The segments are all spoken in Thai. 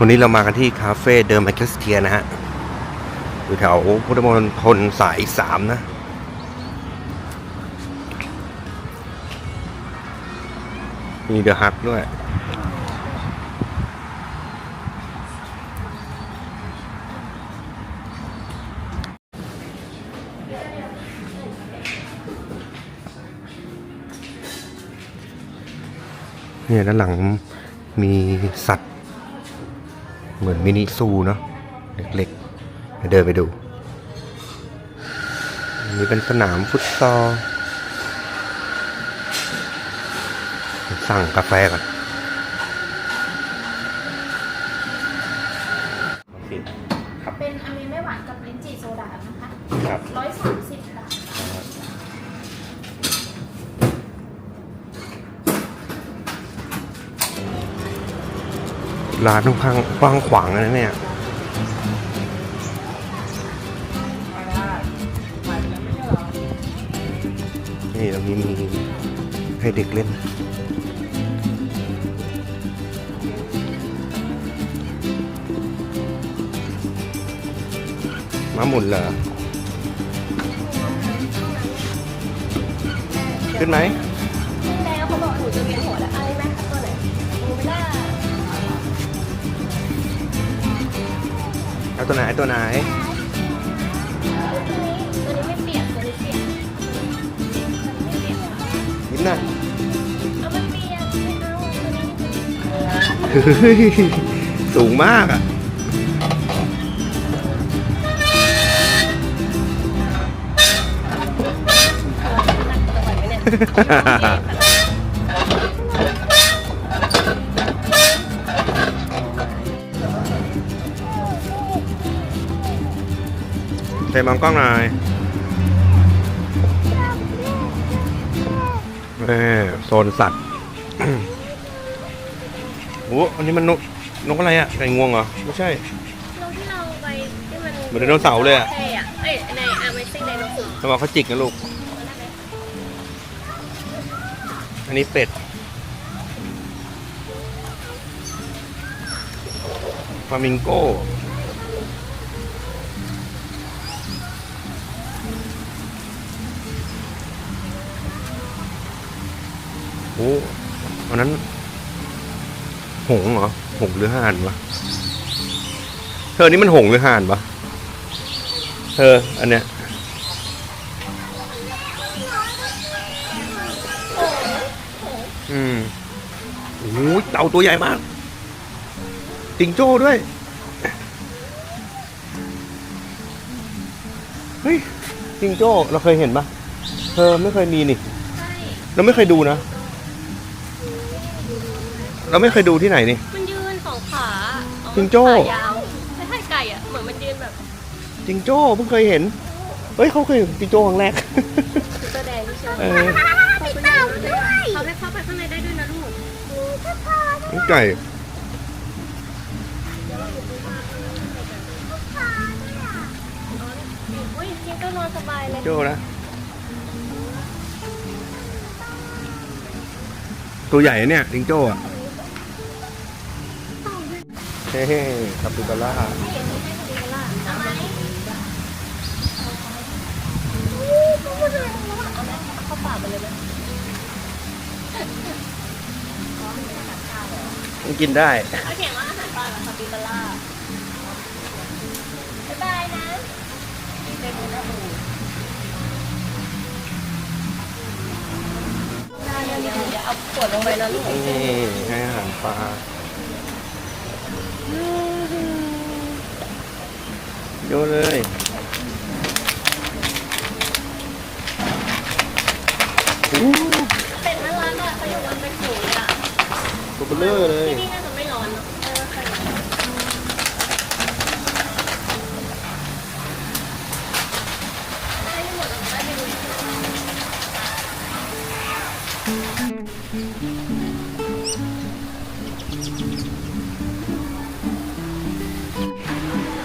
วันนี้เรามากันที่คาเฟ่เดิมแมคคสเทียนะฮะ อยู่แถวพุทธมณฑลสายสามนะ มีเดอะฮักด้วย เนี่ยด้านหลังมีสัตว เหมือนมินิซูเนาะเล็กๆเดี๋ยวเดินไปดูอันนี่เป็นสนามฟุตซอลสั่งกาแฟก่อนครับเป็นอเมไม่หวานกับลิ้นจี่โซดานะคะครับร้อยสามสิบบาท ร้านค่อนข้างกว้างขวางนะเนี่ยนี่ตรงนี้มีให้เด็กเล่นมาหมุนเหรอ ขึ้นไหมขึ้นแล้วเขาบอกหนูจะเวียน เอาตัวไหนตัวไหน ตัวนี้ตัวนี้ไม่เปลี่ยนตัวนี้เปลี่ยนไม่เปลี่ยนยิ้มหน่อยเอามันเปลี่ยนไม่เอาตัวนี้เฮ้ยสูงมากอะ ตัวไหนไม่เนี่ย เตะมองกล้องหน่อยเออโซนสัตว์โอ้อันนี้มันนกนกอะไรอะไก่งวงเหรอ ไม่ใช่นกที่เราไปที่มันเหมือนไดโนเสาร์เลยอะใช่อะ เอ้ยใน Amazing Dinosaur ระวังเขาจิกนะลูก อันนี้เป็ดฟามิงโก้ โอ้อันนั้น หงส์เหรอ หงส์หรือห่านวะ เธอนี่มันหงส์หรือห่านวะ เธอ อันเนี้ย อืมโอ้ยเต่าตัวใหญ่มากติงโจ้ด้วย เฮ้ยติงโจ้เราเคยเห็นปะเธอไม่เคยมีนี่ใช่เราไม่เคยดูนะ เราไม่เคยดูที่ไหนนี่ มันยืนสองขาอ๋อจิงโจ้ ขายาวไม่ใช่ไก่อะ เหมือนมันยืนแบบจิงโจ้เพิ่งเคยเห็น เฮ้ยเขาเคยเห็นจิงโจ้ครั้งแรก ตัวแดงที่เชื่อเออมีเต่าด้วยเขาให้เข้าไปข้างในได้ด้วยนะลูกนี่ไก่ อุ้ยจิงก็นอนสบายเลย โจ้นะ ตัวใหญ่เนี่ยจิงโจ้อะ เฮ้คาปิบาร่ามันกินได้เขาเขียนว่าอาหารปลาคาปิบาร่าบ๊ายบายนะเป็นมือนะบูเดี๋ยวเอาขวดลงไปนะลูกนี่ให้อาหารปลา โยนเลยอู้เป็นน่ารักอะเขาอยู่บนเป็นฝูงอะตัวเบลอเลย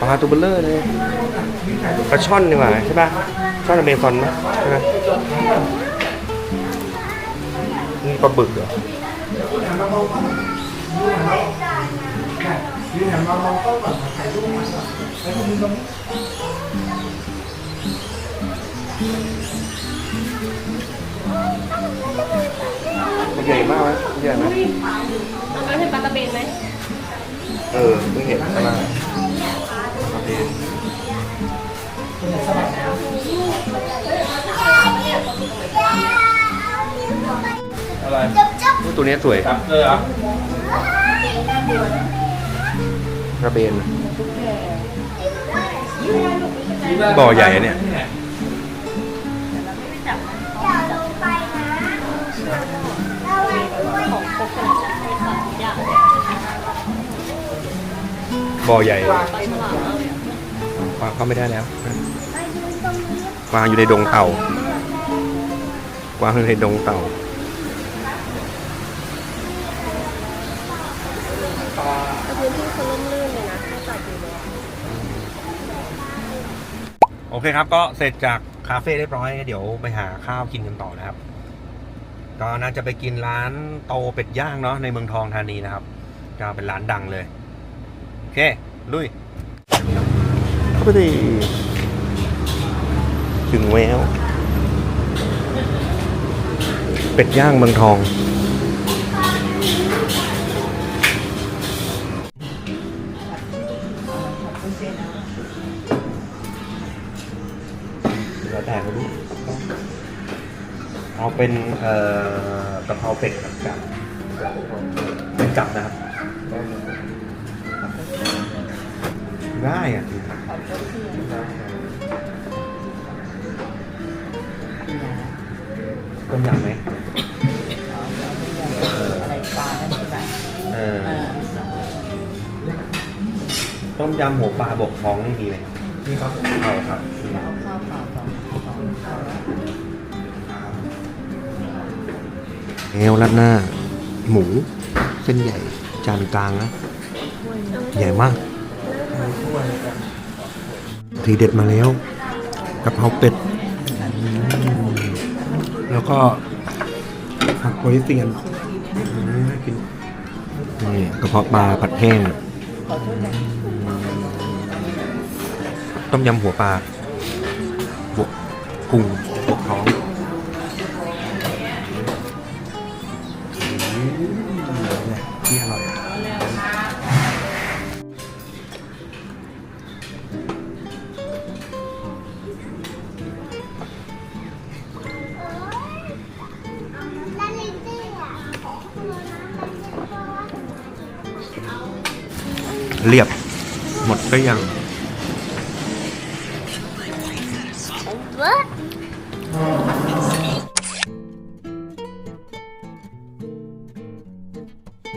ปลาตัวเบลอเลยปลาช่อนดีกว่าใช่ป่ะช่อนอเมซอนไหมใช่ไหมนี่ปลาบึกเหรอยืนหันมามองกล้องก่อนถ่ายรูปมาก่อนแล้วก็ยืนตรงนี้มันใหญ่มากไหมใหญ่ไหมตอนนั้นเห็นปลากระเบนไหมเออเพิ่งเห็นข้างล่างโอเคสวัสดีนะอะไรตัวนี้สวยจับเลยเหรอกระเบนบ่อใหญ่อะเนี่ยของครบขนาดนั้นให้ค่ะทุกอย่างบ่อใหญ่ เข้าไม่ได้แล้ววางอยู่ในดงเต่าวางอยู่ในดงเต่าแต่พื้นที่เขาล่มลื่นเลยนะถ้าจัดอยู่เลยโอเคครับ ก็เสร็จจากคาเฟ่เรียบร้อย เดี๋ยวไปหาข้าวกินกันต่อนะครับ ก็น่าจะไปกินร้านโตเป็ดย่างเนาะในเมืองทองธานีนะครับ จะเป็นร้านดังเลย โอเค ลุย เข้าไดิถึงแววเป็ดย่างเมืองทอง แล้วแต่เขาดูเอาเป็นเอ่อกะเพราเป็ดกับกับเป็นกับนะครับ ได้อะ ต้มยำไหมอะไรปลาได้ไหมเออต้มยำหัวปลาบกท้องนี่มีไหมนี่ครับเอาครับเอาข้าวเปล่าสองสองข้าวแนวรัดหน้า หมู เส้นใหญ่ จานกลางนะ ใหญ่มากถ้วยกัน ทีเด็ดมาแล้วกะเพราเป็ด แล้วก็ผักโปรยเซียนกินนี่กระเพาะปลาผัดแห้งต้มยำหัวปลาบวกพุงบวกท้องที่อร่อย เรียบหมดก็ยัง